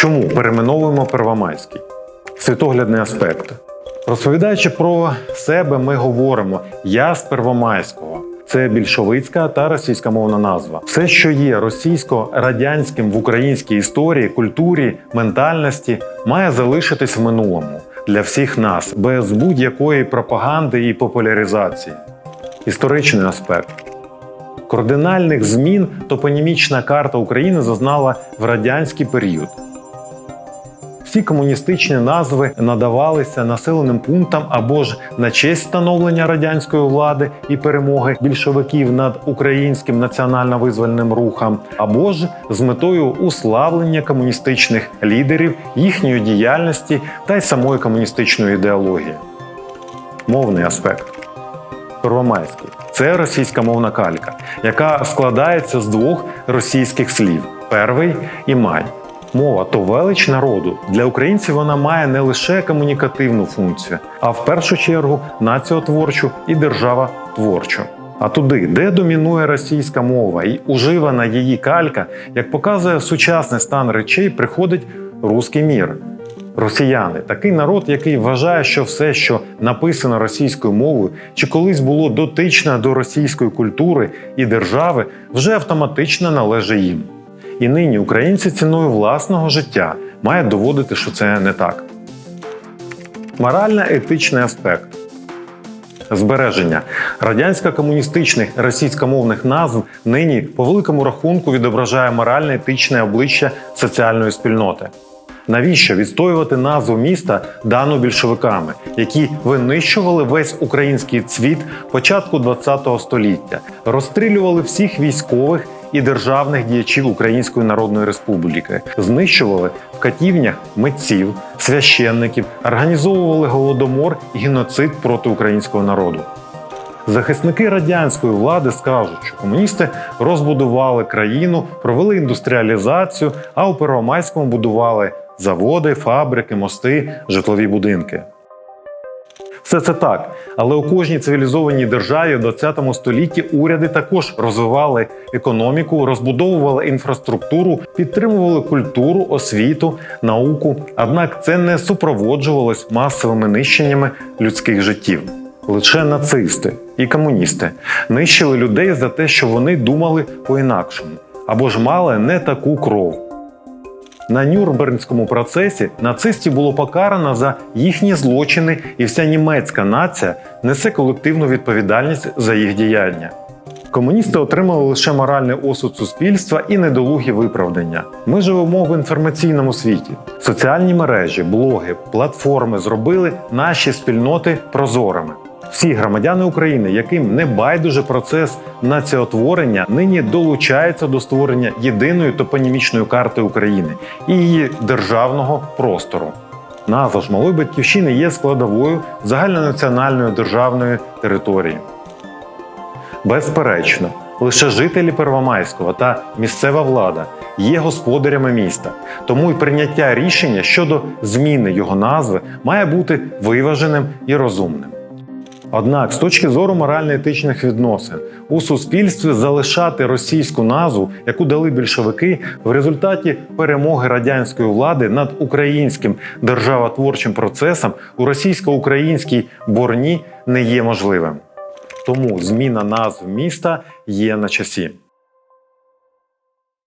Чому перейменовуємо Первомайський? Світоглядний аспект. Розповідаючи про себе, ми говоримо Я з Первомайського. Це більшовицька та російськомовна назва. Все, що є російсько-радянським в українській історії, культурі, ментальності, має залишитись в минулому для всіх нас без будь-якої пропаганди і популяризації. Історичний аспект. Кардинальних змін топонімічна карта України зазнала в радянський період. Всі комуністичні назви надавалися населеним пунктам або ж на честь становлення радянської влади і перемоги більшовиків над українським національно-визвольним рухом, або ж з метою уславлення комуністичних лідерів, їхньої діяльності та й самої комуністичної ідеології. Мовний аспект. Первомайський це російська мовна калька, яка складається з двох російських слів первий і май. Мова то велич народу. Для українців вона має не лише комунікативну функцію, а в першу чергу націотворчу і державотворчу. А туди, де домінує російська мова і уживана її калька, як показує сучасний стан речей, приходить руський мір. Росіяни такий народ, який вважає, що все, що написано російською мовою, чи колись було дотичне до російської культури і держави, вже автоматично належить їм. І нині українці ціною власного життя мають доводити, що це не так. Морально-етичний аспект. Збереження радянсько-комуністичних російськомовних назв нині по великому рахунку відображає морально-етичне обличчя соціальної спільноти. Навіщо відстоювати назву міста дану більшовиками, які винищували весь український цвіт початку ХХ століття, розстрілювали всіх військових і державних діячів Української Народної Республіки, знищували в катівнях митців, священників, організовували голодомор і геноцид проти українського народу. Захисники радянської влади скажуть, що комуністи розбудували країну, провели індустріалізацію, а у Первомайському будували заводи, фабрики, мости, житлові будинки. Все це так, але у кожній цивілізованій державі в 20 столітті уряди також розвивали економіку, розбудовували інфраструктуру, підтримували культуру, освіту, науку. Однак це не супроводжувалось масовими нищеннями людських життів. Лише нацисти і комуністи нищили людей за те, що вони думали по-інакшому або ж мали не таку кров. На Нюрнбергському процесі нацистів було покарано за їхні злочини, і вся німецька нація несе колективну відповідальність за їх діяння. Комуністи отримали лише моральний осуд суспільства і недолугі виправдання. Ми живемо в інформаційному світі. Соціальні мережі, блоги, платформи зробили наші спільноти прозорими. Всі громадяни України, яким не байдуже процес націотворення, нині долучаються до створення єдиної топонімічної карти України і її державного простору. Назва ж малої батьківщини є складовою загальнонаціональної державної території. Безперечно, лише жителі Первомайського та місцева влада є господарями міста, тому й прийняття рішення щодо зміни його назви має бути виваженим і розумним. Однак, з точки зору морально-етичних відносин, у суспільстві залишати російську назву, яку дали більшовики, в результаті перемоги радянської влади над українським державотворчим процесом у російсько-українській борні не є можливим. Тому зміна назв міста є на часі.